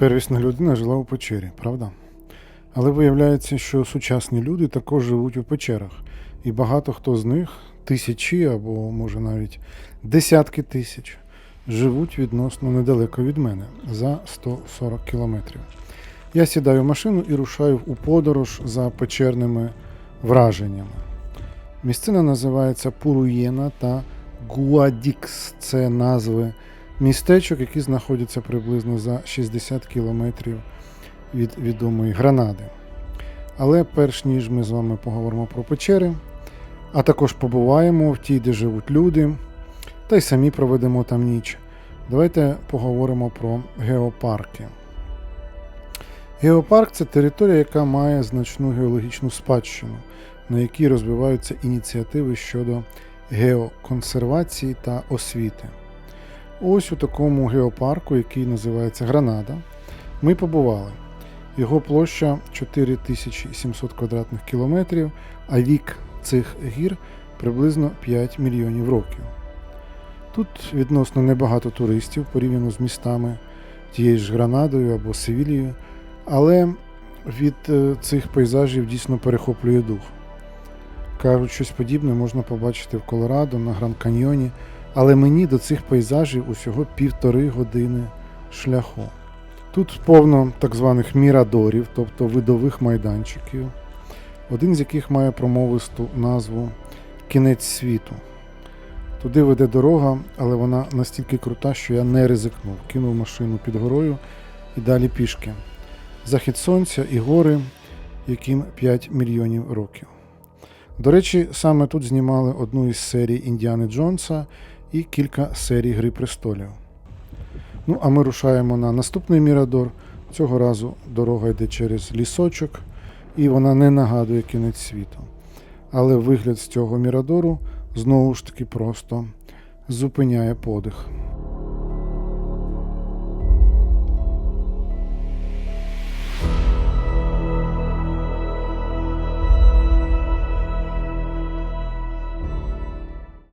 Первісна людина жила у печері, правда? Але виявляється, що сучасні люди також живуть у печерах, і багато хто з них, тисячі або може навіть десятки тисяч, живуть відносно недалеко від мене за 140 кілометрів. Я сідаю в машину і рушаю у подорож за печерними враженнями. Місцина називається Пуруєна та Гуадікс. Це назви містечок, які знаходяться приблизно за 60 кілометрів від відомої Гранади. Але перш ніж ми з вами поговоримо про печери, а також побуваємо в тій, де живуть люди, та й самі проведемо там ніч. Давайте поговоримо про геопарки. Геопарк це територія, яка має значну геологічну спадщину, на якій розвиваються ініціативи щодо геоконсервації та освіти. Ось у такому геопарку, який називається Гранада, ми побували. Його площа 4700 квадратних кілометрів, а вік цих гір приблизно 5 мільйонів років. Тут відносно небагато туристів порівняно з містами тією ж Гранадою або Севілією, але від е, цих пейзажів дійсно перехоплює дух. Кажуть, щось подібне можна побачити в Колорадо на Гранд Каньйоні, але мені до цих пейзажів усього півтори години шляху. Тут повно так званих мірадорів, тобто видових майданчиків, один з яких має промовисту назву Кінець світу. Туди веде дорога, але вона настільки крута, що я не ризикнув. Кинув машину під горою і далі пішки. Захід сонця і гори, яким 5 мільйонів років. До речі, саме тут знімали одну із серій Індіани Джонса і кілька серій Гри престолів. Ну, а ми рушаємо на наступний Мірадор. Цього разу дорога йде через лісочок, і вона не нагадує кінець світу. Але вигляд з цього Мірадору знову ж таки просто зупиняє подих.